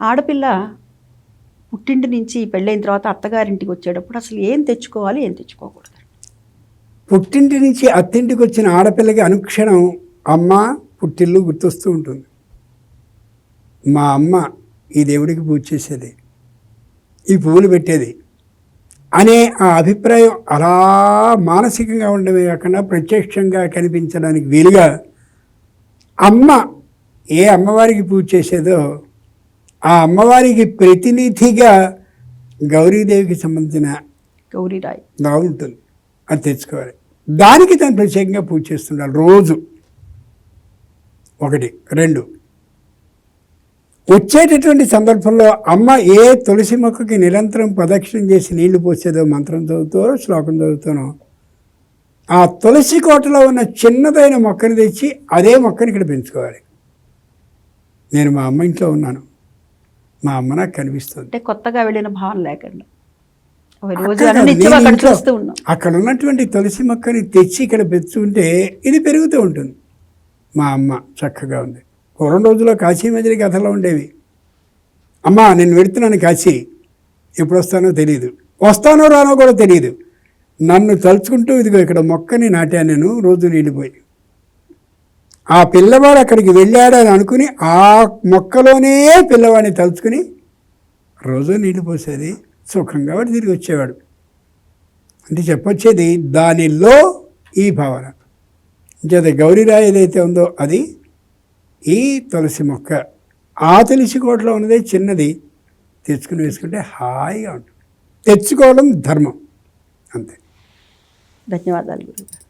ఆడపిల్ల పుట్టింటి నుంచి పెళ్ళైన తర్వాత అత్తగారింటికి వచ్చేటప్పుడు అసలు ఏం తెచ్చుకోవాలి ఏం తెచ్చుకోకూడదు? పుట్టింటి నుంచి అత్తింటికి వచ్చిన ఆడపిల్లకి అనుక్షణం అమ్మ పుట్టిల్లు గుర్తొస్తూ ఉంటుంది. మా అమ్మ ఈ దేవుడికి పూజ చేసేది ఈ పువ్వులు పెట్టేది అనే ఆ అభిప్రాయం అలా మానసికంగా ఉండడమే కాకుండా ప్రత్యక్షంగా కనిపించడానికి వీలుగా అమ్మ ఏ అమ్మవారికి పూజ చేసేదో ఆ అమ్మవారికి ప్రతినిధిగా గౌరీదేవికి సంబంధించిన గౌరీరాయ్. బాగుంటుంది అది తెచ్చుకోవాలి. దానికి తను ప్రత్యేకంగా పూజ చేస్తుండాలి రోజు. ఒకటి రెండు. వచ్చేటటువంటి సందర్భంలో అమ్మ ఏ తులసి మొక్కకి నిరంతరం ప్రదక్షిణం చేసి నీళ్ళు పోసేదో మంత్రం చదువుతారో శ్లోకం చదువుతానో ఆ తులసి కోటలో ఉన్న చిన్నదైన మొక్కని తెచ్చి అదే మొక్కని ఇక్కడ పెంచుకోవాలి. నేను మా అమ్మ ఇంట్లో ఉన్నాను. మా అమ్మ నాకు కనిపిస్తుంది. అంటే కొత్తగా వెళ్ళిన భావన లేకుండా. అక్కడ ఉన్నటువంటి తులసి మొక్కని తెచ్చి ఇక్కడ పెంచుకుంటే ఇది పెరుగుతూ ఉంటుంది. మా అమ్మ చక్కగా ఉంది. పూర్వం రోజుల్లో కాశీ మజిలీ కథలో ఉండేవి. అమ్మ నేను వెడుతున్నాను కాశీ. ఎప్పుడు వస్తానో తెలియదు వస్తానో రానో కూడా తెలియదు నన్ను తలుచుకుంటూ ఇదిగో ఇక్కడ మొక్కని నాటాను నేను రోజు నీళ్ళిపోయి ఆ పిల్లవాడు అక్కడికి వెళ్ళాడని అనుకుని ఆ మొక్కలోనే పిల్లవాడిని తలుచుకుని రోజు నీళ్ళు పోసేది సుఖంగా వాడు తిరిగి వచ్చేవాడు. అంటే చెప్పొచ్చేది దానిలో ఈ భావన. ఇంకా గౌరీరాయి ఏదైతే ఉందో అది ఈ తులసి మొక్క. ఆ తులసి కోటలో ఉన్నదే చిన్నది. తెచ్చుకుని వేసుకుంటే హాయిగా ఉంటుంది. తెచ్చుకోవడం ధర్మం. అంతే. ధన్యవాదాలు గురుగారు.